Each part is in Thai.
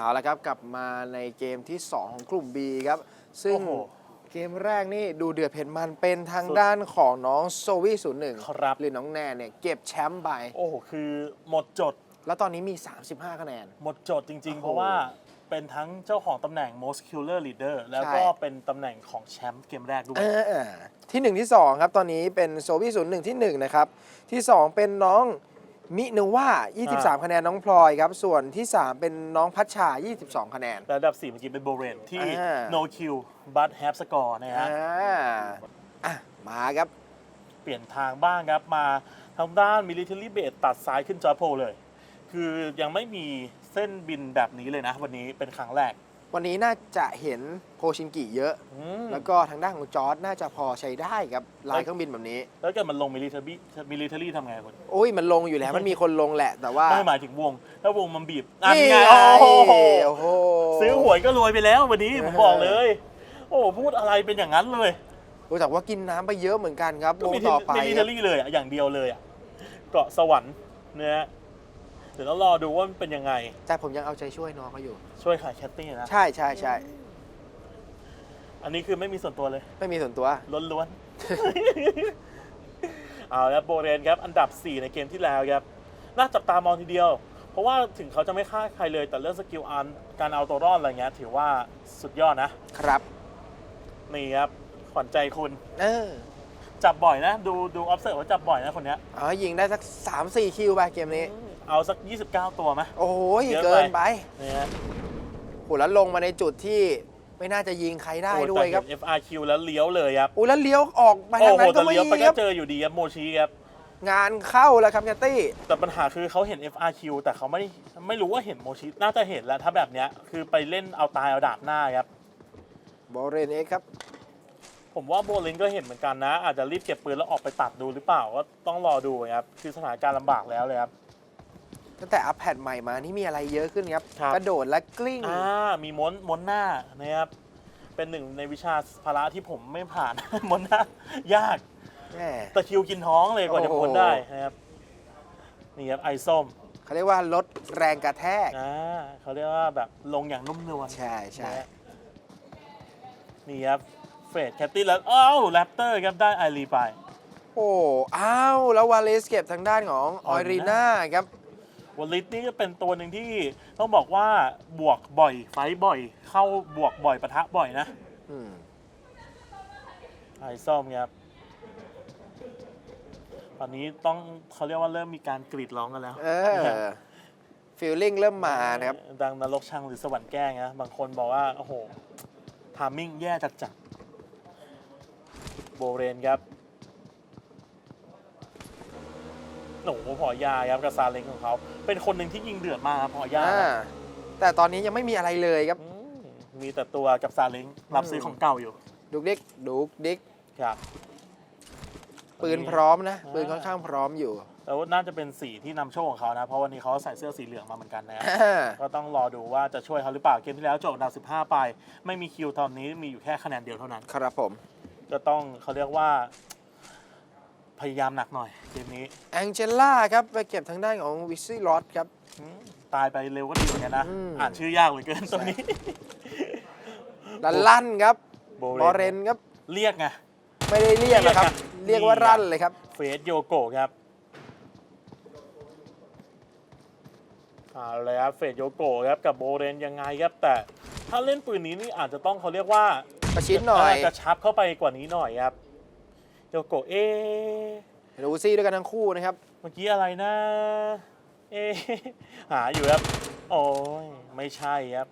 เอาละครับกลับมาในเกมที่ 2 ของกลุ่ม B ครับ ซึ่งโอ้โห เกมแรกนี่ดูเดือดเผ็ดมันเป็นทางสุดด้านของน้องโซวี่ศูนย์หนึ่งครับ หรือน้องแนนเนี่ยเก็บแชมป์ไป โอ้โห คือหมดจด แล้วตอนนี้มี 35 คะแนน หมดจดจริงโอ้โหๆเพราะว่าเป็นทั้งเจ้าของตำแหน่ง most killer leader แล้วก็ใช่ เป็นตำแหน่งของแชมป์เกมแรกด้วยเออที่ 1 ที่ 2 ครับ ตอนนี้เป็นโซวี่ศูนย์หนึ่งที่ 1 นะครับ ที่ 2 เป็นน้อง มิโนวา23 คะแนนน้องพลอยครับ ส่วนที่ 3 เป็นน้องพัชชา 22 คะแนน และอันดับ 4 เมื่อกี้เป็นโบเรนที่ อ่า no kill but have score นะฮะอ่าอะมาครับ เปลี่ยนทางบ้างครับ มาทางด้าน military base ตัดซ้ายขึ้นจอร์จโพลเลย คือยังไม่มีเส้นบินแบบนี้เลยนะ วันนี้เป็นครั้งแรก วันนี้น่าจะเห็นโพชินกิเยอะ อืมแล้วก็ทางด้านของจอร์ดน่าจะพอใช้ได้ครับลายเครื่องบินแบบนี้ แล้วเกิดมันลง military military ทำไงคุณโอ้ยมันลงอยู่แล้วมันมีคนลงแหละแต่ว่าไม่หมายถึงวง ถ้าวงมันบีบนั่นนี่ไงไงโอ้โหโอ้โห ซื้อหวยก็รวยไปแล้ววันนี้เออผมบอกเลย โอ้โหพูดอะไรเป็นอย่างนั้นเลยโอ้ยแต่ว่ากินน้ำไปเยอะเหมือนกันครับก็วงมีต่อไปมิลิคเทรับอรี่เลยอะอย่างเดียวเลยอะเกาะสวรรค์เนี่ยฮะ เดี๋ยวต้องรอดูว่ามันเป็นยังไง แต่ผมยังเอาใจช่วยน้องเขาอยู่ ช่วยขายแคตตี้นะ ใช่ใช่ใช่อันนี้คือไม่มีส่วนตัวเลย ไม่มีส่วนตัว ล้วนๆ เอาแล้วโบเรนครับ อันดับ 4 ในเกมที่แล้วครับ น่าจับตามองทีเดียว เพราะว่าถึงเขาจะไม่ฆ่าใครเลย แต่เรื่องสกิลอันการเอาตัวรอดอะไรเงี้ย ถือว่าสุดยอดนะ ครับ นี่ครับ ขวัญใจคุณ เออ จับบ่อยนะ ดูดูออฟเซอร์ว่าจับบ่อยนะคนเนี้ยเอาให้ยิงได้สัก 3-4 คิวไปเกมนี้ เอาสัก 29 ตัวไหมโอ้ยเยอะเกินไปไปนี่ฮะโหแล้วลงมาในจุดที่ไม่น่าจะยิงใครได้ด้วยครับโอ้แต่เห็น FRQ แล้วเลี้ยวเลยครับอุ้ยแล้วเลี้ยวออกไปโอ้ทางโหนั้นก็แต่ไม่เลี้ยวไปคก็รับเจออยู่ดีครับโมชิครับงานเข้าแล้วครับแคตตี้ แต่ปัญหาคือเขาเห็น FRQ แต่เขาไม่ไม่รู้ว่าเห็นโมชิ น่าจะเห็นแล้วถ้าแบบเนี้ยคือไปเล่นเอาตายเอาดาบหน้าครับบอเรนเอ็กครับ ผมว่าโบลินก็เห็นเหมือนกันนะ อาจจะรีบเก็บปืนแล้วออกไปตัดดูหรือเปล่าก็ต้องรอดูครับ คือสถานการณ์ลำบากแล้วเลยครับ ตั้งแต่อัปแพดใหม่มานี่มีอะไรเยอะขึ้นครับ ครับ กระโดดและกลิ้ง อ่ามีม้วนม้วนหน้านะครับ เป็นหนึ่งในวิชาพละที่ผมไม่ผ่าน ม้วนหน้ายากแหม่ตะคริวกินท้องเลยกว่าจะโอ้โห พ้นได้นะครับ นี่ครับไอส้มเขาเรียกว่าลดแรงกระแทก อ่าเขาเรียกว่าแบบลงอย่างนุ่มนวล ใช่ใช่ นะฮะนี่ครับเฟรดแคตตี้แล้วอ้าวแรปเตอร์ครับได้ไอรีไป โอ้ อ้าว แล้ววาเลสเก็บทางด้านของออออยรีน่านาครับ วอลลิสนี่ก็เป็นตัวหนึ่งที่ต้องบอกว่าบวกบ่อยไฟท์บ่อย เข้าบวกบ่อยปะทะบ่อยนะอืมไอส้มครับตอนนี้ต้องเขาเรียกว่าเริ่มมีการกรีดร้องกันแล้วเออฟิลลิ่งเริ่มมานะครับ ดังนรกช่างหรือสวรรค์แกล้งนะบางคนบอกว่า โอ้โหทามมิ่งแย่จัดจัดๆโบเรนครับ โอ้โหพอยาครับกับซาเล้งของเขา เป็นคนหนึ่งที่ยิงเดือดมากครับพอยาอ่าแต่ตอนนี้ยังไม่มีอะไรเลยครับ อืมมีแต่ตัวกับซาเล้งรับซื้อของเก่าอยู่ดุกดิกดุกดิกครับ ปืนพร้อมนะอ่าปืนค่อนข้างพร้อมอยู่แล้วน่าจะเป็นสีที่นำโชคของเขานะ เพราะวันนี้เขาใส่เสื้อสีเหลืองมาเหมือนกันนะอ่าก็ต้องรอดูว่าจะช่วยเขาหรือเปล่า เกมที่แล้วจบอันดับ15 ไป ไม่มีคิวตอนนี้มีอยู่แค่คะแนนเดียวเท่านั้น ครับผม ก็ต้องเขาเรียกว่า พยายามหนักหน่อยเกมนี้แองเจล่าครับไปเก็บทางด้านของวิซี่ลอตครับ อืมตายไปเร็วก็ดีเหมือนกันนะ อืม อ่านชื่อยากเหลือเกินตัวนี้ ดันลั่นครับโบบอเรเรนนครับ เรียกไง ไม่ได้เรียกนะครับ เรีเรียยกกอะว่ารั่นเลยครับเฟสโยโกะครับเอาเลยครับเฟสโยโกะครับกับโบเรนยังไงครับ แต่ถ้าเล่นปืนนี้นี่อาจจะต้องเขาเรียกว่าประชิดหน่อยกระชับเข้าไปกว่านี้หน่อยครับ โยโกะเอ๊ะรูซี่ด้วยกันทั้งคู่นะครับ เมื่อกี้อะไรนะ เอ๊ะหาอยู่ครับโอ้ยไม่ใช่ครับ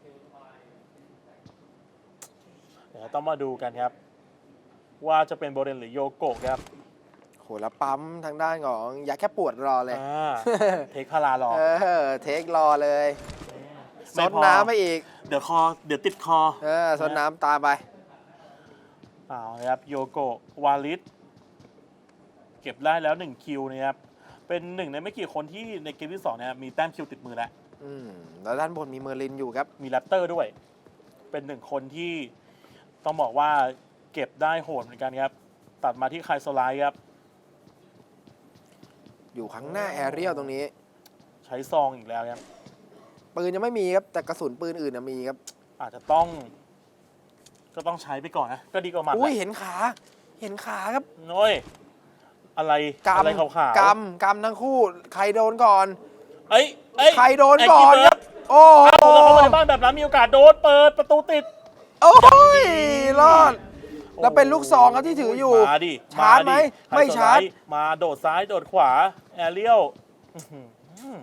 เดี๋ยวต้องมาดูกันครับ ว่าจะเป็นโบเรนหรือโยโกะครับโหแล้วปั๊มทางด้านของยาแค่ปวดรอเลย อ่าเทคพารารอ เออ เทครอเลยซไม่ดพอ น้ำไปอีก เดี๋ยวคอเดี๋ยวติดคอ เออซดน้ำตามไปเอาละครับโยโกะวาลิส เก็บได้แล้ว1คิวนะครับเป็นหนึ่งในไม่กี่คนที่ในเกมที่2เนี่ยมีแต้มคิวติดมือแล้วอืมแล้วด้านบนมีเมอร์ลินอยู่ครับ มีแรปเตอร์ด้วย เป็นหนึ่งคนที่ต้องบอกว่าเก็บได้โหดเหมือนกันครับ ตัดมาที่ไคโซไลท์ครับ อยู่ข้างหน้าแอเรียลตรงนี้ ใช้ซองอีกแล้วครับเปืนยังไม่มีครับ แต่กระสุนปืนอื่นน่ะมีครับ อาจจะต้อง ก็ต้องใช้ไปก่อนนะ ก็ดีกว่าหมัดแหอุ้ยละเห็นขา เห็นขาครับโอ้ย อะไรกอะไรขาวำกำกำทั้งคู่ ใครโดนก่อน เอ้ยเอ้ยใครโดนก่อนไครับโอ้อ้าวโหแล้วเข้ามาในบ้านแบบนั้นมีโอกาสโดนเปิดประตูติด โอ้ยรอด แล้วเป็นลูกซองครับที่ถืออยู่ มาดิชาร์จไหมดิไม่ไฮโซชาร์จไลท์มาโดดซ้ายโดดขวา แอเรียลอื้อหือ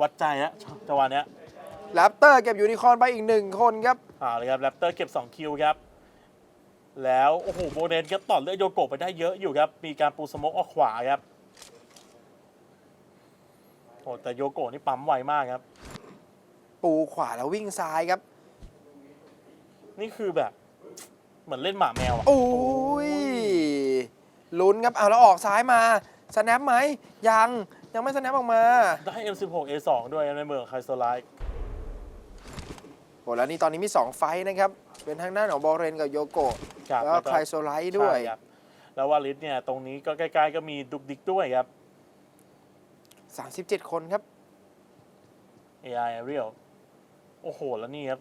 วัดใจแล้วจังหวะเนี้ยแรปเตอร์เก็บยูนิคอร์นไปอีกหนึ่งคนครับอ่าเลยครับแรปเตอร์เก็บ 2 คิวครับ แล้วโอ้โหโบเดนก็ต่อเลือดโยโกะไปได้เยอะอยู่ครับ มีการปูสโมกออกขวาครับโอ้แต่โยโกะนี่ปั๊มไวมากครับ ปูขวาแล้ววิ่งซ้ายครับ นี่คือแบบ เหมือนเล่นหมาแมวอะโอ้ยลุ้นครับเอาแล้วออกซ้ายมาสแนปไหมยังยังไม่สแนปออกมา ได้ M16 A2 ด้วยในเมืองไคโซไลท์โหแล้วนี่ตอนนี้มี 2 ไฟท์นะครับ เป็นทางด้านของบอลเรนกับโยโกะครับแล้วก็ไคลโซไลท์ด้วย ใช่ครับแล้ววาลิสเนี่ยตรงนี้ก็ใกล้ๆก็มีดุกดิกด้วยครับ 37 คนครับ AI Ariel โอ้โห แล้วนี่ครับ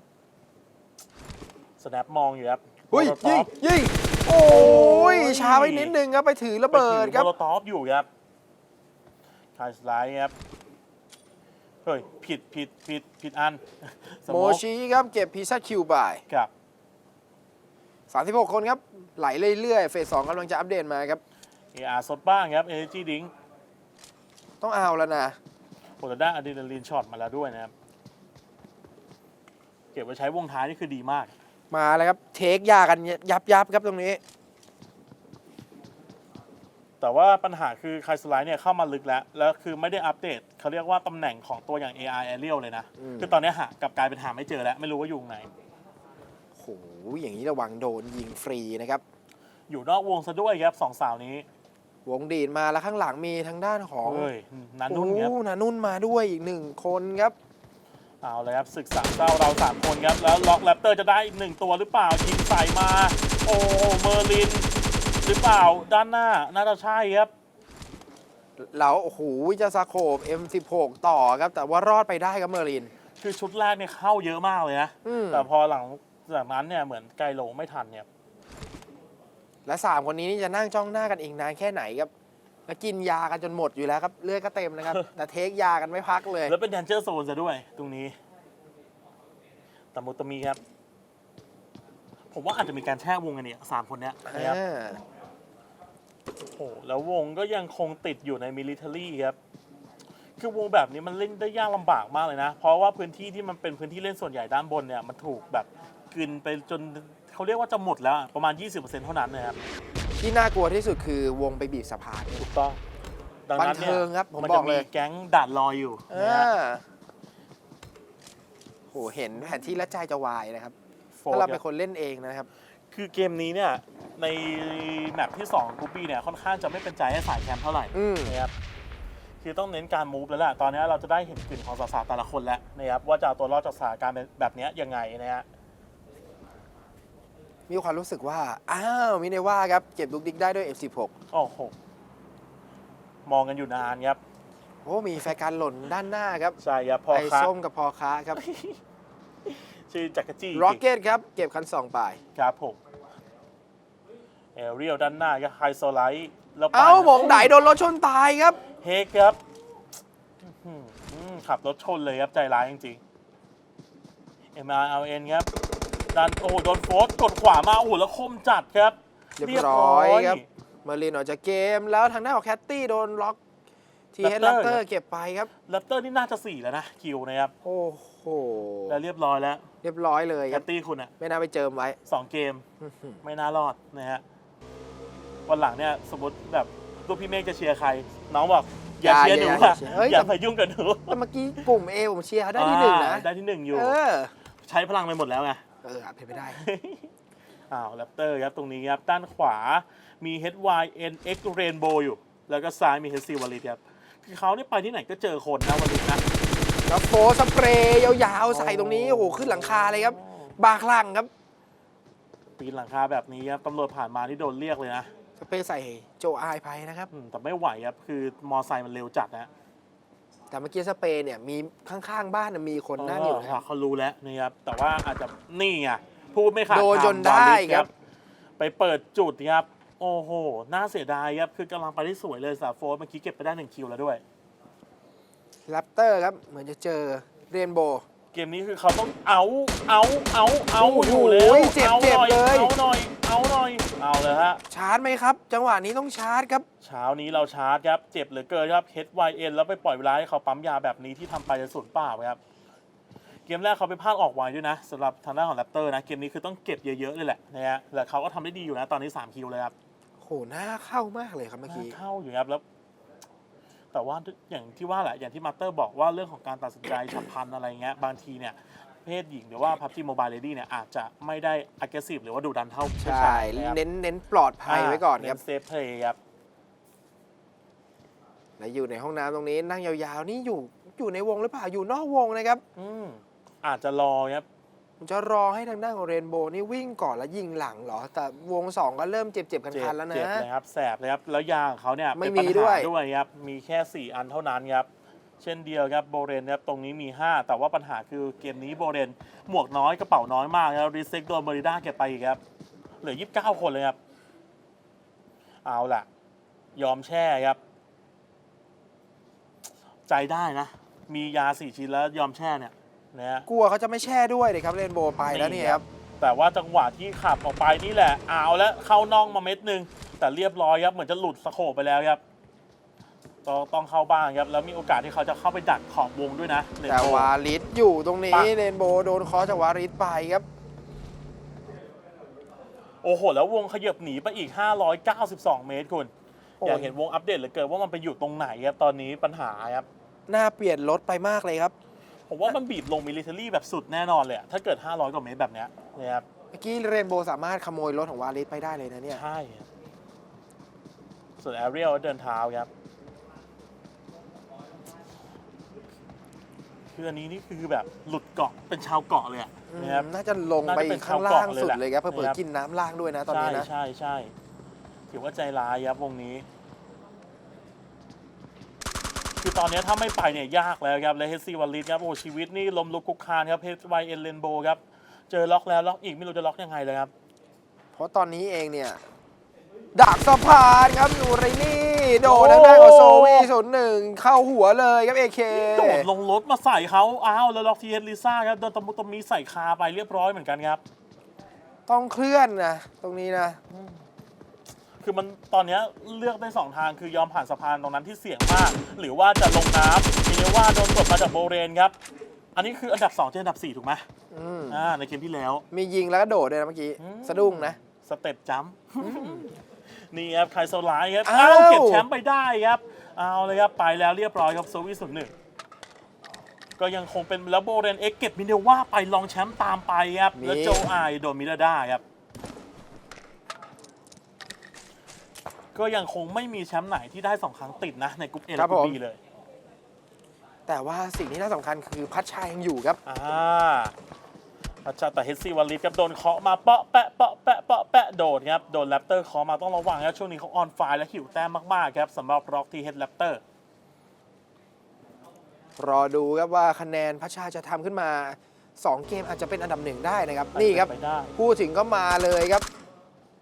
snap มองอยู่ครับเฮ้ยโมโลยิท็งอปยิงโอ้ย ช้าไปนิดนึงครับไปถือระเบิดครับโมโลท็อปอยู่ครับไคลสไลท์ครับ เฮ้ย ผิดผิดผิดผิดอันสโมโกชิครับเก็บพีซ่าคิวไปกับ 36 คนครับ ไหลเรื่อยๆ เฟสสองกำลังจะอัปเดตมาครับ AR สดบ้างครับ Energy Drink ต้องเอาแล้วนะ โปรด้าอะดรีนาลีนช็อตมาแล้วด้วยนะครับ เก็บไว้ใช้วงท้ายนี่คือดีมาก มาแล้วครับ เทคยากันยับยับๆครับตรงนี้ แต่ว่าปัญหาคือไคลสไลท์เนี่ยเข้ามาลึกแล้ว แล้วคือไม่ได้อัปเดตเขาเรียกว่าตำแหน่งของตัวอย่าง AI Ariel เลยนะ อืม คือตอนนี้หากลับกลายเป็นหาไม่เจอแล้ว ไม่รู้ว่าอยู่ตรงไหน โหอย่างนี้ระวังโดนยิงฟรีนะครับ อยู่นอกวงซะด้วยครับสองสาวนี้ วงดีดมาแล้วข้างหลังมีทางด้านของเฮ้ยนันนุ่นครับโอ้นานุ่นมาด้วยอีกหนึ่งคนครับเอาเลยครับศึกสามเจ้าเราสามคนครับ แล้วล็อกแรปเตอร์จะได้อีกหนึ่งตัวหรือเปล่ายิงใส่มา โอ้เมอร์ลิน หรือเปล่าด้านหน้าน่าจะใช่ครับแล้วโอ้โหจะสโคบ M16 ต่อครับ แต่ว่ารอดไปได้ครับเมอร์ลิน คือชุดแรกเนี่ยเข้าเยอะมากเลยนะอืมแต่พอหลัง จากนั้นเนี่ยเหมือนไกลโลไม่ทันเนี่ยและสามคนนี้นี่จะนั่งจ้องหน้ากันอีกนานแค่ไหนครับ แล้วกินยากันจนหมดอยู่แล้วครับเลือดก็เต็มนะครับ แต่เทคยากันไม่พักเลย แล้วเป็นแดนเจอร์โซนซะด้วย ตรงนี้ตะมุตะมีครับ ผมว่าอาจจะมีการแช่วงกันเนี่ยสามคนเนี้ยนะครับอ่าโอ้โหแล้ววงก็ยังคงติดอยู่ในมิลิเ a อรี่ครับ คือวงแบบนี้มันเล่นได้ยากลำบากมากเลยนะ เพราะว่าพื้นที่ที่มันเป็นพื้นที่เล่นส่วนใหญ่ด้านบนเนี่ยมันถูกแบบ กลืนไปจนเขาเรียกว่าจะหมดแล้วอะประมาณ 20%เท่านั้นนะครับที่น่ากลัวที่สุดคือวงไปบีบสะพาน ถูกต้องดังนั้นเนี่บันเทิยงครับผมมันบจะอกเลมียแก๊งด่านลอยอยู่นะอ่าฮะโหเห็นแผนที่และใจจะวายนะครับโฟถ้าเราร์เป็นคนเล่นเองนะครับ คือเกมนี้เนี่ยในแมปที่2กูปี้เนี่ยค่อนข้างจะไม่เป็นใจให้สายแคมป์เท่าไหร่ อืม นะครับคือต้องเน้นการมูฟแล้วแหละตอนนี้เราจะได้เห็นกลิ่นของสาวๆแต่ละคนแล้วนะครับว่าจะเอาตัวรอดจากสถานการณ์แบบเนี้ยยังไงนะฮะ มีความรู้สึกว่า อ้าวมิเนว่าครับเก็บลูกดิกได้ด้วย F16 โอ้โห มองกันอยู่นานครับ โอ้มีแฟร์การหล่นด้านหน้าครับใช่ครับพอไอ้ค้าส้มกับพอค้าครับชื่อจักรจี้ร็อกเก็ตครับ เก็บคันสองไป ครับผมเอเรียลด้านหน้าก็ไฮโซไลท์แล้วไปเอ้าหมองไดโดนรถชนตายครับ เฮกครับอื้อหือขับรถชนเลยครับใจร้ายจริงๆ MRLN ครับ ดันโอ้โหโดนโฟร์สกดขวามาโอ้โหแล้วคมจัดครับเรียบร้อยครับเมอร์ลินออกจากเกมแล้วทางด้านของแคตตี้โดนล็อกทีเฮด Raptor ลัตเตอร์เก็บไปครับแรปเตอร์นี่น่าจะสี่แล้วนะคิวนะครับโอ้โหแล้วเรียบร้อยแล้ว เรียบร้อยเลยแคครับตตี้คุณอะไม่น่าไปเจิมไว้สองเกมอื้อหือไม่น่ารอดนะฮะวันหลังเนี่ยสมมติแบบลูกพี่เมฆจะเชียร์ใคร น้องบอกอย่าเชียร์หนูอย่าอะเชียร์เฮ้ยอย่าแต่มายุ่งกับหนูแต่เมื่อกี้กลุ่ม A ผมเชียร์เขาได้ที่หนึ่งนะอ่าได้ที่หนึ่งอยู่เออใช้พลังไปหมดแล้วไง เอออาจเป็นไปได้ อ้าวแรปเตอร์ครับตรงนี้ครับด้านขวามี HYNX Rainbow อยู่ แล้วก็ซ้ายมี HC w a l i d ครับคือเขาเนี่ยไปที่ไหนก็เจอคนนะวันนี้นะ แล้วโฟสเปรย์ยาวๆ ใส่ตรงนี้ โอ้โห ขึ้นหลังคาเลยครับ บาคลั่งครับ ปีนหลังคาแบบนี้ครับตำรวจผ่านมาที่โดนเรียกเลยนะ สเปรย์ใส่โจอายไปนะครับ อืมแต่ไม่ไหวครับ คือมอไซค์มันเร็วจัดนะ แต่เมื่อกี้สเปนเนี่ยมีข้างๆบ้านน่ะมีคนนั่งอยู่นะครับ เขารู้แล้วนะครับ แต่ว่าอาจจะนี่ไงพูดไม่ขาดโดนคำจนได้วาลิสครับ ไปเปิดจุดครับ โอ้โห น่าเสียดายครับ คือกำลังไปได้สวยเลยสาโฟร์เมื่อกี้เก็บไปได้หนึ่งคิวแล้วด้วยแรปเตอร์ครับ เหมือนจะเจอเรนโบว์ เกมนี้คือเขาต้องเอาเอาเอาเอาโอ้โหอยู่แล้วเจ็บเอาเจ็บหน่อยเลย เอาหน่อยเอาหน่อยเอาเลยฮะชาร์จไหมครับ จังหวะนี้ต้องชาร์จครับเช้านี้เราชาร์จครับเจ็บเหลือเกินครับ HYN แล้วไปปล่อยเวลาให้เขาปั๊มยาแบบนี้ที่ทำไปจะสูญเปล่าครับ เกมแรกเขาไปพลาดออกไวด้วยนะสำหรับทางด้านของแรปเตอร์นะเกมนี้คือต้องเก็บเยอะๆเลยแหละนะฮะแต่เขาก็ทำได้ดีอยู่นะตอนนี้3คิวเลยครับโหหน้าเข้ามากเลยครับเมื่อกี้ เข้าอยู่ครับแล้ว แต่ว่าอย่างที่ว่าแหละอย่างที่มาสเตอร์บอกว่าเรื่องของการตัดสินใจฉับพลันอะไรเงี้ยบางทีเนี่ยเพศหญิงหรือว่า PUBG Mobile Lady เนี่ยอาจจะไม่ได้ aggressive หรือว่าดุดันเท่าผู้ใช่ชายนะครับเน้นเน้นปลอดภัยไว้ก่อนครับ เซฟเพลย์ครับและอยู่ในห้องน้ำตรงนี้นั่งยาวๆ นี่อยู่อยู่ในวงหรือเปล่าอยู่นอกวงนะครับ อืมอาจจะรอครับ ผมจะรอให้ทางด้านของเรนโบว์นี่วิ่งก่อนแล้วยิงหลังเหรอ แต่วงสองก็เริ่มเจ็บๆเจ็คับนๆแล้วนะ เจ็บเลยครับแสบเลยครับแล้วยางของเขาเนี่ยไม่เป็นปัญมีด้หาวย ด้วยครับมีแค่ 4 อันเท่านั้นครับเช่นเดียวครับโบเรนครับตรงนี้มี 5 แต่ว่าปัญหาคือเกมนี้โบเรนหมวกน้อยกระเป๋าน้อยมากครับรีเซ็กโดนบริด้าเก็บไปอีกครับเหลือ 29 คนเลยครับ เอาล่ะ ยอมแช่ครับ ใจได้นะ มียาสี่ชิ้นแล้วยอมแช่เนี่ย นะฮะกลัวเขาจะไม่แช่ด้วยเลยครับเรนโบว์ไปแล้วเนี่ยครับ แต่ว่าจังหวะที่ขับออกไปนี่แหละเอาแล้วเข้าน่องมาเม็ดหนึ่งแต่เรียบร้อยครับเหมือนจะหลุดสโคปไปแล้วครับต้องต้องเข้าบ้างครับแล้วมีโอกาสที่เขาจะเข้าไปดักขอบวงด้วยนะเรนแต่โบวาลิสอยู่ตรงนี้ปะ เรนโบว์โดนเคอจากวาลิสไปครับโอ้โห แล้ววงขยับหนีไปอีก 592 เมตรคุณ โอ้อยากเห็นวงอัปเดตเหลือเกินว่ามันไปอยู่ตรงไหนครับตอนนี้ปัญหาครับ หน้าเปลี่ยนรถไปมากเลยครับ ผมว่ามันบีบลงมิลิเทอรี่แบบสุดแน่นอนเลยอะถ้าเกิด 500 กว่าเมตรแบบเนี้ยนะครับเมื่อกี้เรนโบว์สามารถขโมยรถของวาลิสไปได้เลยนะเนี่ย ใช่ครับส่วนแอเรียลเดินเท้าครับคืออันนี้นี่คือแบบหลุดเกาะเป็นชาวเกาะเลยอะนะครับ น่าจะลงไปน่าจะเป็นข้างล่างชาวเกาะเลยสุดแหละเลยครับเผื่อนะครับๆกินน้ำล่างด้วยนะตอนใช่นี้นะ ใช่ใช่ถือว่าใจร้ายครับวงนี้ คือตอนนี้ถ้าไม่ไปเนี่ยยากแล้วครับและเฮซีวันลิสครับโอ้ชีวิตนี่ลมลุกคุกคานครับเฮสไวเอ็นเลนโบครับเจอล็อกแล้วล็อกอีกไม่รู้จะล็อกยังไงเลยครับ เพราะตอนนี้เองเนี่ยดักสะพานครับอยู่ไรนี่โดนทางด้านของโซวีศูนย์หนึ่งเข้าหัวเลยครับเอเคโดดลงรถมาใส่เขาอ้าวแล้วล็อกทีเฮดลิซ่าครับโดนตะมุตะมีใส่คาไปเรียบร้อยเหมือนกันครับ ต้องเคลื่อนนะตรงนี้นะ คือมันตอนเนี้ยเลือกได้สองทางคือยอมผ่านสะพานตรงนั้นที่เสี่ยงมาก หรือว่าจะลงน้ำมีเนว่าโดนกดมาจากโบเรนครับ อันนี้คืออันดับ2เจออันดับ 4 ถูกไหมอืมอ่าในเกมที่แล้ว มียิงแล้วก็โดดด้วยนะเมื่อกี้อืม สะดุ้งนะ สเต็ปจัมป์นี่ครับไคโซไลท์ครับอ้าวอ้าวเก็บแชมป์ไปได้ครับ เอาเลยครับ ไปแล้วเรียบร้อยครับโซวิสุดหนึ่งก็ยังคงเป็นแล้วโบเรนเอ็กเก็บมิเนว่าไปลองแชมป์ตามไปครับ แล้วโจไอายโดนมิราด้าครับ ก็ยังคงไม่มีแชมป์ไหนที่ได้สองครั้งติดนะ ในกลุ่มเอและกลุ่มบีเลยแต่ว่าสิ่งที่น่าสำคัญคือพัชชายังอยู่ครับ อ่าอาจารย์แต่เฮดซี่วันลิฟครับโดนเคาะมาเปาะแปะเปาะแปะเปาะแปะโดดครับโดนแรปเตอร์เคาะมาต้องระวังครับช่วงนี้เขาออนไฟและหิวแต้มมากๆครับสำหรับร็อกที่เฮดแรปเตอร์รอดูครับว่าคะแนนพัชชาจะทำขึ้นมา 2 เกมอาจจะเป็นอันดับหนึ่งได้นะครับ นี่ครับ ไปได้ พูดถึงก็มาเลยครับ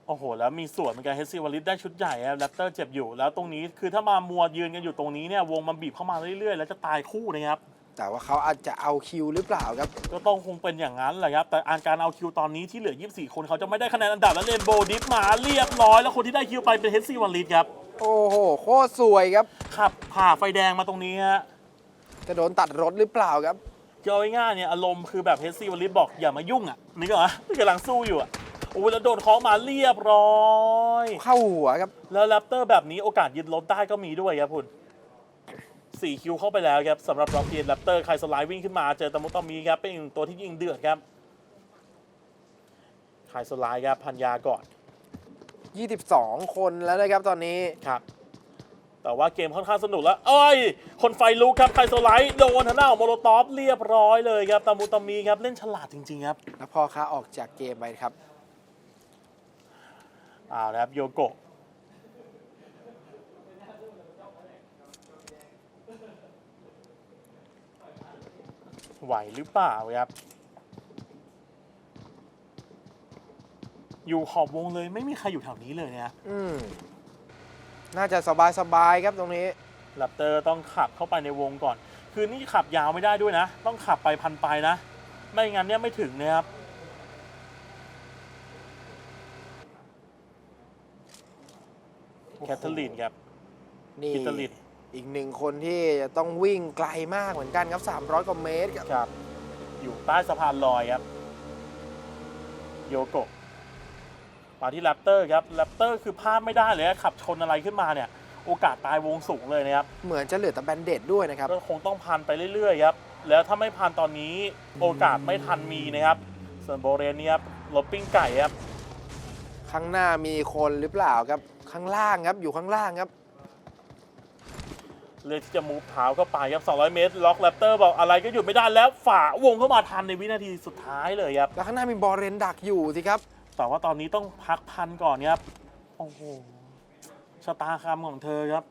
โอ้โห แล้วมีส่วนเหมือนกันเฮดซี่วันลิฟได้ชุดใหญ่ครับแรปเตอร์เจ็บอยู่ แล้วตรงนี้คือถ้ามามัวยืนกันอยู่ตรงนี้เนี่ยวงมันบีบเข้ามาเรื่อยๆ แล้วจะตายคู่นะครับ แต่ว่าเขาอาจจะเอาคิวหรือเปล่าครับ ก็ต้องคงเป็นอย่างนั้นแหละครับ แต่อาการเอาคิวตอนนี้ที่เหลือ 24 คนเขาจะไม่ได้คะแนนอันดับแล้วเลนโบว์ดิฟมาเรียบร้อย แล้วคนที่ได้คิวไปเป็นเฮดซี่วันลิฟครับ โอ้โห โคตรสวยครับ ขับผ่าไฟแดงมาตรงนี้ฮะ จะโดนตัดรถหรือเปล่าครับคือเอาง่ายๆเนี่ยอารมณ์คือแบบเฮดซี่วันลิฟบอกอย่ามายุ่งอะ นี่ก็อะกำลังสู้อยู่อะ โอ้ยแล้วโดนเคาะมาเรียบร้อยเข้าหัวครับแล้วแรปเตอร์แบบนี้โอกาสยึดรถได้ก็มีด้วยครับคุณสี่คิวเข้าไปแล้วครับสำหรับร็อกเกียนแรปเตอร์ใครสไลด์วิ่งขึ้นมาเจอตะมุตะมีครับเป็นอีกหนึ่งตัวที่ยิงเดือดครับใครสไลด์ครับพันยาก่อน 22 คนแล้วนะครับตอนนี้ครับแต่ว่าเกมค่อนข้างสนุกแล้วเอ้ยคนไฟลุกครับใครสไลด์โดนทางหน้าของโมโลตอฟเรียบร้อยเลยครับตะมุตะมีครับ เล่นฉลาดจริง ๆ ครับ แล้วพอค้าออกจากเกมไปครับ เอาละครับโยโกะไหวหรือเปล่าครับ อยู่ขอบวงเลยไม่มีใครอยู่แถวนี้เลยเนี่ยอืมน่าจะสบายสบายๆครับตรงนี้แรปเตอร์ต้องขับเข้าไปในวงก่อน คือนี่ขับยาวไม่ได้ด้วยนะ ต้องขับไปพันไปนะ ไม่งั้นเนี่ยไม่ถึงนะครับ แคทเธอรีนครับ นี่กิตาลิดอีกหนึ่งคนที่จะต้องวิ่งไกลมากเหมือนกันครับ 300 กว่าเมตรครับ ครับ อยู่ใต้สะพานลอยครับ โยโกะมาที่แรปเตอร์ครับแรปเตอร์คือพลาดไม่ได้เลยนะขับชนอะไรขึ้นมาเนี่ย โอกาสตายวงสูงเลยนะครับ เหมือนจะเหลือแต่แบนเดดด้วยนะครับ ก็คงต้องพันไปเรื่อยๆครับ แล้วถ้าไม่พันตอนนี้โอกาสไม่ทันมีนะครับส่วนโบเรนเนี่ยครับรถปิ้งไก่ครับ ข้างหน้ามีคนหรือเปล่าครับ ข้างล่างครับอยู่ข้างล่างครับเลือกที่จะมูฟเท้าเข้าไปครับ 200 เมตร ล็อกแรปเตอร์บอกอะไรก็หยุดไม่ได้แล้วฝ่าวงเข้ามาทันในวินาทีสุดท้ายเลยครับแล้วข้างหน้ามีบอลเรนดักอยู่สิครับ แต่ว่าตอนนี้ต้องพักพันก่อนครับโอ้โหชะตากรรมของเธอครับ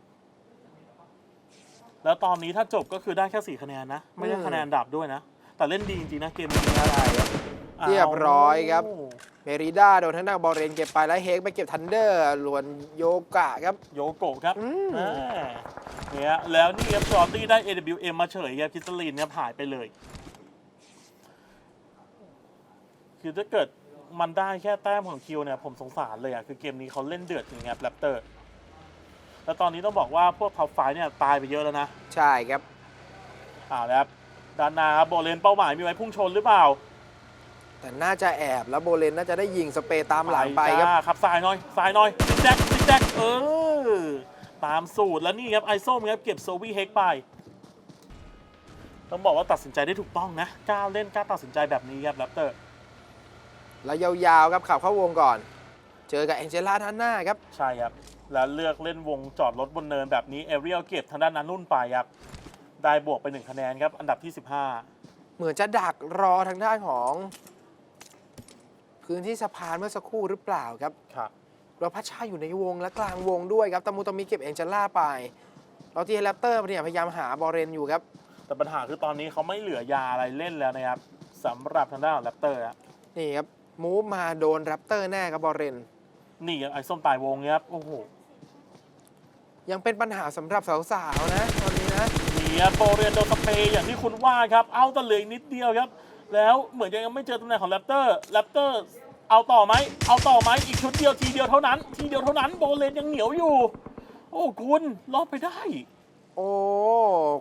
แล้วตอนนี้ถ้าจบก็คือได้แค่สี่คะแนนนะ ไม่ได้อืมคะแนนดับด้วยนะ แต่เล่นดีจริงๆนะเกมนี้อะไรครับเรียบร้อยครับเา เมริด้าโดนทางด้านบอลเรนเก็บไปแล้วเฮกไปเก็บทันเดอร์ลวนโยกะครับ โยโกะครับอืมอ่าเนี่ยแล้วนี่ครับชอตตี้ได้ AWM มาเฉยครับคิสลินเนี่ยหายไปเลย คือถ้าเกิดมันได้แค่แต้มของคิวเนี่ยผมสงสารเลยอะ คือเกมนี้เขาเล่นเดือดจริงครับแรปเตอร์แล้วตอนนี้ต้องบอกว่าพวกท็อปไฟว์เนี่ยตายไปเยอะแล้วนะ ใช่ครับอ่าแล้วครับด้านหน้าครับโบเลนเป้าหมายมีไว้พุ่งชนหรือเปล่า แต่น่าจะแอบแล้วโบเลนน่าจะได้ยิงสเปรย์ตามหลังไปครับจ้าครับสายหน่อยสายหน่อยซิกแซกซิกแซกเออตามสูตรแล้วนี่ครับไอโซมครับเก็บโซวี่เฮกไป ต้องบอกว่าตัดสินใจได้ถูกต้องนะกล้าเล่นกล้าตัดสินใจแบบนี้ครับแรปเตอร์แล้วยาวๆครับขับเข้าวงก่อน เจอกับแองเจล่าด้านหน้าครับ ใช่ครับ แล้วเลือกเล่นวงจอดรถบนเนินแบบนี้เอเรียลเก็บทางด้านนั้นนุ่นไปครับได้บวกไป 1 คะแนนครับ อันดับที่เหมือนจะดักรอทางด้านของ พื้นที่สะพานเมื่อสักครู่หรือเปล่าครับ15ครับเราพัชชาอยู่ในวงและกลางวงด้วยครับตะมูตะมิเก็บแองเจล่าไป เราที่แรปเตอร์เนี่ยพยายามหาบอลเรนอยู่ครับ แต่ปัญหาคือตอนนี้เขาไม่เหลือยาอะไรเล่นแล้วนะครับสำหรับทางด้านของแรปเตอร์ครับนี่ครับมูฟมาโดนแรปเตอร์แน่ครับบอลเรนนี่ครับไอส้มตายวงเนี่ยครับโอ้โหยังเป็นปัญหาสำหรับสาวๆนะตอนนี้นะ นี่ครับโปรเรียนโดนสเปย์อย่างที่คุณว่าครับ เอาแต่เหลืออีกนิดเดียวครับ แล้วเหมือนยังไม่เจอตำแหน่งของแรปเตอร์แรปเตอร์เอาต่อไหมเอาต่อไหมอีกชุดเดียวทีเดียวเท่านั้น ทีเดียวเท่านั้นโบเลนยังเหนียวอยู่ โอ้คุณรอดไปได้ โอ้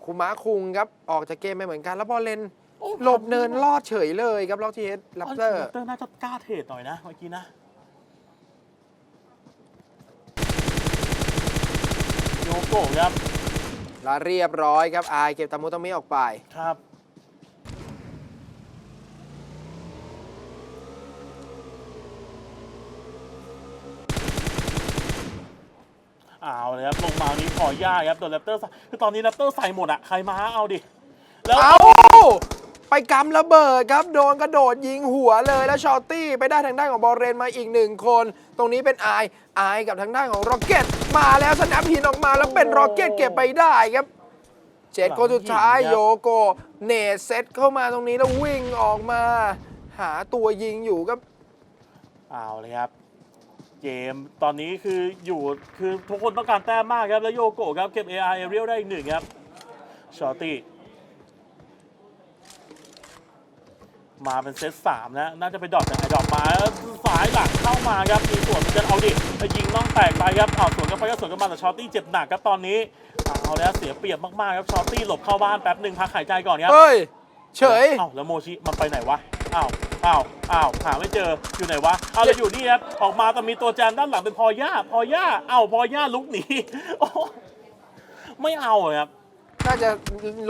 คุมะคุงครับออกจากเกมไปเหมือนกัน แล้วบอลเรนโอ้ หลบเนินลอดเฉยเลยครับล็อกทีเอสแรปเตอร์ แรปเตอร์น่าจะกล้าเทรดหน่อยนะเมื่อกี้นะ โยโกะครับ และเรียบร้อยครับอายเก็บตามุตะมิออกไป ครับ เอาเลยครับลงมานี้ขอยากครับโดนแรปเตอร์ใส่คือตอนนี้แรปเตอร์ใส่หมดอะใครมาเอาดิแล้วเอาไปกำระเบิดครับโดนกระโดดยิงหัวเลยแล้วชอตตี้ไปได้ทางด้านของบอลเรนมาอีกหนึ่งคน ตรงนี้เป็นอายอายกับทางด้านของร็อกเก็ตมาแล้วสแนปหินออกมาแล้วเป็นร็อกเก็ตเก็บไปได้ครับเจ็ดคนสุดท้ายโยโกเนตเซตเข้ามาตรงนี้แล้ววิ่งออกมา หาตัวยิงอยู่ครับเอาเลยครับ เกมตอนนี้คืออยู่คือทุกคนต้องการแต้มมากครับ แล้วโยโกะครับเก็บ AR เอเรียลได้อีกหนึ่งครับชอตตี้มาเป็นเซตสามนะ น่าจะไปดรอปจากไอดรอปมาแล้วสายหลังเข้ามาครับ มีส่วนจะเอาดิไปยิงน้องแตกไปครับเอาสวนกันไปก็สวนกันมาแต่ชอตตี้เจ็บหนักครับตอนนี้เอาแล้วเสียเปรียบมากๆครับชอตตี้หลบเข้าบ้านแป๊บหนึ่งพักหายใจก่อนครับเฮ้ยเฉยอ้าวแล้วโมชิมันไปไหนวะอ้าวอ้าวอ้าวหาไม่เจออยู่ไหนวะ เอาแล้วอยู่นี่ครับออกมาแต่มีตัวแจมด้านหลังเป็นพอย่าพอย่าเอ้าพอย่าลุกหนีโอ้ไม่เอาเลยครับน่าจะ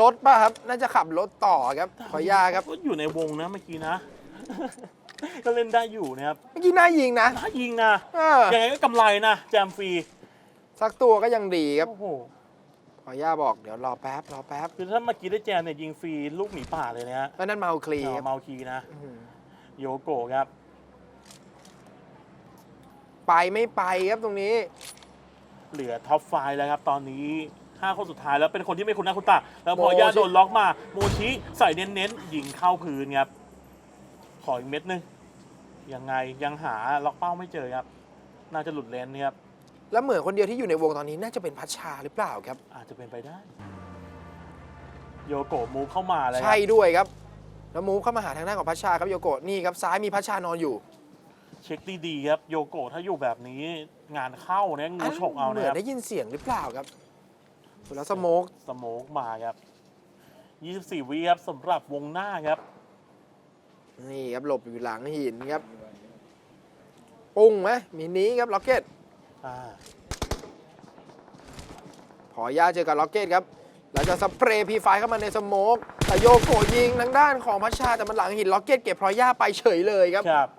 รถป่ะครับ น่าจะขับรถต่อครับ ขออนุญาตครับ ก็อยู่ในวงนะเมื่อกี้นะ ก็เล่นได้อยู่นะครับเมื่อกี้น่ายิงนะน่ายิงนะเออยังไงก็กำไรนะแจมฟรีสักตัวก็ยังดีครับ โอ้โหขออนุญาตบอกเดี๋ยวรอแป๊บรอแป๊บคือถ้าเมื่อกี้ได้แจมเนี่ยยิงฟรีลูกหมีป่าเลยนะฮะแล้วนั่นเมาคลีคเอารับเมาคีนะอื้อหือโยโกะครับ ไปไม่ไปครับตรงนี้ เหลือท็อปไฟแล้วครับ ตอนนี้ห้าคนสุดท้ายแล้วเป็นคนที่ไม่คุ้นหน้าคุ้นตาแล้วพอโมชิย่าโดนล็อกมา โมชิใส่เน้นๆยิงเข้าพื้นครับขออีกเม็ดนึงยังไงยังหาล็อกเป้าไม่เจอครับ น่าจะหลุดเลนครับแล้วเหมือนคนเดียวที่อยู่ในวงตอนนี้น่าจะเป็นพัชชาหรือเปล่าครับ อาจจะเป็นไปได้ โยโกะมูฟเข้ามาเลยครับใช่ด้วยครับ แล้วมูฟเข้ามาหาทางด้านของพัชชาครับโยโกะนี่ครับซ้ายมีพัชชานอนอยู่ เช็คดีๆครับโยโกะถ้าอยู่แบบนี้งานเข้าเนี่ยงูฉกเอาเหมืนะอคนรับได้ยินเสียงหรือเปล่าครับแล้วสโมกสโมกมาครับ 24วิครับสำหรับวงหน้าครับนี่ครับหลบอยู่หลังหินครับ ปุ้งไหมมีนี้ครับล็อกเก็ตอ่าขอย่าเจอกับล็อกเก็ตครับแล้วจะสเปรย์พีไฟเข้ามาในสโมกแต่โยโกะยิงทางด้านของพัชชาแต่มันหลังหินล็อกเก็ตเก็บพลอยย่าไปเฉยเลยครับ ครับ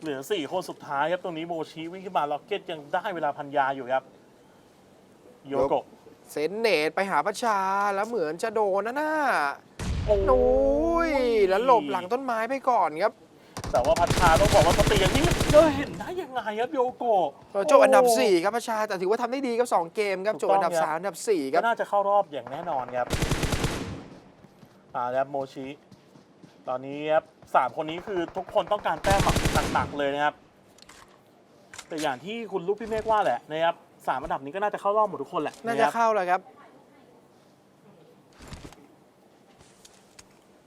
เหลือ 4 คนสุดท้ายครับตรงนี้โมชิวิ่งขึ้นมาล็อกเก็ตยังได้เวลาพันยาอยู่ครับ โยโกะเซนเนตไปหาพัชชาแล้วเหมือนจะโดนนะน่าโอ้โอ้ยแล้วหลบหลังต้นไม้ไปก่อนครับ แต่ว่าพัชชาต้องบอกว่าสติอย่างนี้เธอเห็นได้ยังไงครับโยโกะจบอันดับ 4 ครับพัชชาแต่ถือว่าทำได้ดีครับ 2 เกมครับถูจกบต้องอันดับครับ 3 อันดับ 4คก็รับ น่าจะเข้ารอบอย่างแน่นอนครับอ่าแล้วโมชิ ตอนนี้ครับสามคนนี้คือทุกคนต้องการแต้มหนักๆเลยนะครับ แต่อย่างที่คุณลูกพี่เมฆว่าแหละนะครับสามอันดับนี้ก็น่าจะเข้ารอบหมดทุกคนแหละน่าคจะรับเข้าแล้วครับ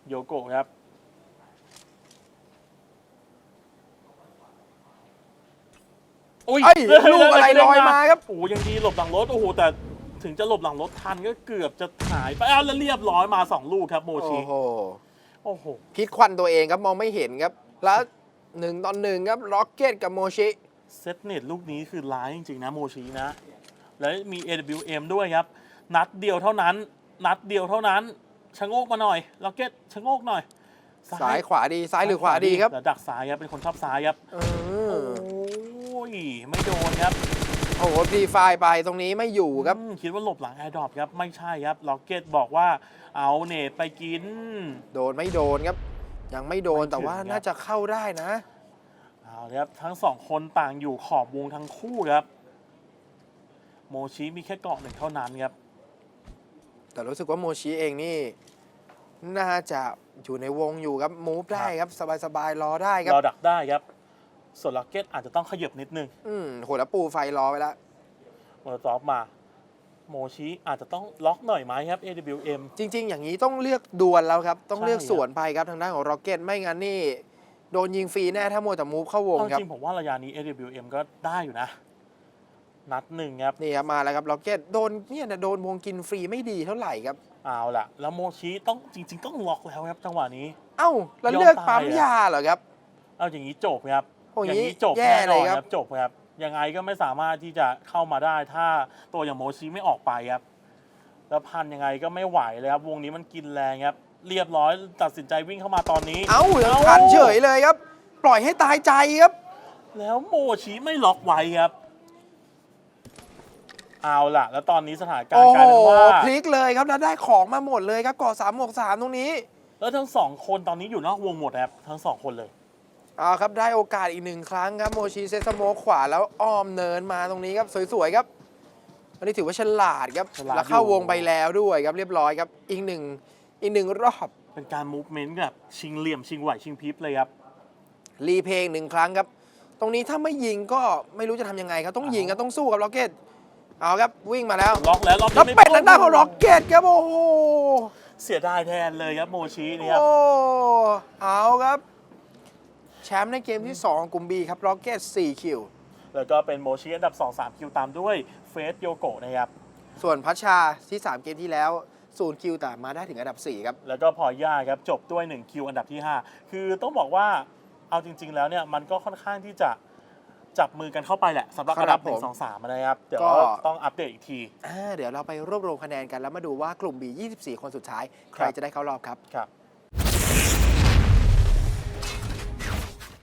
โยโกะครับเอ้ยลูกอะไรลอยมาครับ โอ้โหยังดีหลบหลังรถ โอ้โห แต่ถึงจะหลบหลังรถทันก็เกือบจะหายไปอ้าวแล้วเรียบร้อยมาสองลูกครับโมโอ้ชิโห โอ้โหพิษควันตัวเองครับมองไม่เห็นครับ แล้วหนึ่งตอนหนึ่งครับล็อกเก็ตกับโมชิเซตเน็ตลูกนี้คือร้ายจริง ๆ นะโมชินะ แล้วมี AWM ด้วยครับ นัดเดียวเท่านั้น นัดเดียวเท่านั้นชะโงกมาหน่อยล็อกเก็ตชะโงกหน่อยซ้ายขวาดีซ้ายหรือขวาดีครับแต่ดักซ้ายครับเป็นคนชอบซ้ายครับเอโอ้อยไม่โดนครับ โอ้โหดีไฟไปตรงนี้ไม่อยู่ครับ อืมคิดว่าหลบหลังแอร์ดรอปครับ ไม่ใช่ครับล็อกเก็ตบอกว่าเอาเนตไปกิน โดนไม่โดนครับ ยังไม่โดนไม่ถึงแต่ว่าครับ น่าจะเข้าได้นะ เอาเลยครับทั้งสองคนต่างอยู่ขอบวงทั้งคู่ครับ โมชิมีแค่เกาะหนึ่งเท่านั้นครับ แต่รู้สึกว่าโมชิเองนี่ น่าจะอยู่ในวงอยู่ครับมูฟได้ครับ สบายๆรอได้ครับ เราดักได้ครับ ส่วนล็อกเก็ตอาจจะต้องขยับนิดนึงอืมโหแล้วปูไฟรอไว้แล้วเมอร์ซอฟมา โมชิอาจจะต้องล็อกหน่อยไหมครับ AWM จริง ๆ อย่างนี้ต้องเลือกดวลแล้วครับ ต้องใช่เลือกสวนไปครับทางด้านของร็อกเก็ตไม่งั้นนี่ โดนยิงฟรีแน่ถ้ามัวแต่มูฟเข้าวงเอาครับ จริงผมว่าระยะนี้ AWM ก็ได้อยู่นะ นัดหนึ่งครับ นี่ครับมาแล้วครับร็อกเก็ตโดนเนี่ยนะโดนวงกินฟรีไม่ดีเท่าไหร่ครับ เอาล่ะ แล้วโมชิต้องจริง ๆ ต้องล็อกแล้วครับจังหวะนี้ เอ้าแล้วยอมเลือกปั๊มตายอะยาเหรอครับ เอาอย่างนี้จบครับ โอ้อย่างนี้นี้จบแย่แน่นเลอยนครับครับจบครับยังไงก็ไม่สามารถที่จะเข้ามาได้ ถ้าตัวอย่างโมชิไม่ออกไปครับแล้วพันยังไงก็ไม่ไหวเลยครับวงนี้มันกินแรงครับเรียบร้อยตัดสินใจวิ่งเข้ามาตอนนี้ เอ้ายังทันเฉยเลยครับ ปล่อยให้ตายใจครับ แล้วโมชิไม่ล็อกไว้ครับ เอาล่ะ แล้วตอนนี้สถานการโอ้ณ์กลายโหเป็นว่า พลิกเลยครับแล้วได้ของมาหมดเลยครับก่อสามหมวกสามตรงนี้ แล้วทั้งสองคนตอนนี้อยู่นอกวงหมดครับทั้งสองคนเลย เอาครับได้โอกาสอีกหนึ่งครั้งครับโมชิเซตสโมกขวาแล้วอ้อมเนินมาตรงนี้ครับสวยๆครับอันนี้ถือว่าฉลาดครับฉลาดแล้วเข้าอยู่ วงไปแล้วด้วยครับเรียบร้อยครับอีกหนึ่งอีกหนึ่งรอบ เป็นการมูฟเมนต์แบบชิงเหลี่ยมชิงไหวชิงพริบเลยครับ รีเพลงหนึ่งครั้งครับ ตรงนี้ถ้าไม่ยิงก็ไม่รู้จะทำยังไงครับ ต้องยิงครับต้องสู้กับล็อกเก็ต เอาครับวิ่งมาแล้ว ล็อกแล้วล็อกแล้วไม่เป็ดทางด้านของล็อกเก็ตครับ โอ้โห เสียดายแทนเลยครับโมชินี่ครับ โอ้ เอาครับ แชมป์ในเกมที่ 2 กลุ่ม B ครับล็อกเก็ต4คิว แล้วก็เป็นโมชิอันดับ 2 3 คิวตามด้วยเฟสโยโกะนะครับ ส่วนพัชชาที่ 3 เกมที่แล้ว0คิวแต่มาได้ถึงอันดับ 4 ครับ แล้วก็พอย่าครับ จบด้วย 1 คิวอันดับที่ 5 คือต้องบอกว่าเอาจริง ๆ แล้วเนี่ยมันก็ค่อนข้างที่จะจับมือกันเข้าไปแหละสำหรับอันดับครับผม1 2 3นะครับ เดี๋ยวก็ ต้องอัปเดตอีกที อ่าเดี๋ยวเราไปรวบรวมคะแนนกันแล้วมาดูว่ากลุ่ม B 24 คนสุดท้าย ใครครับ จะได้เข้ารอบครับ ครับ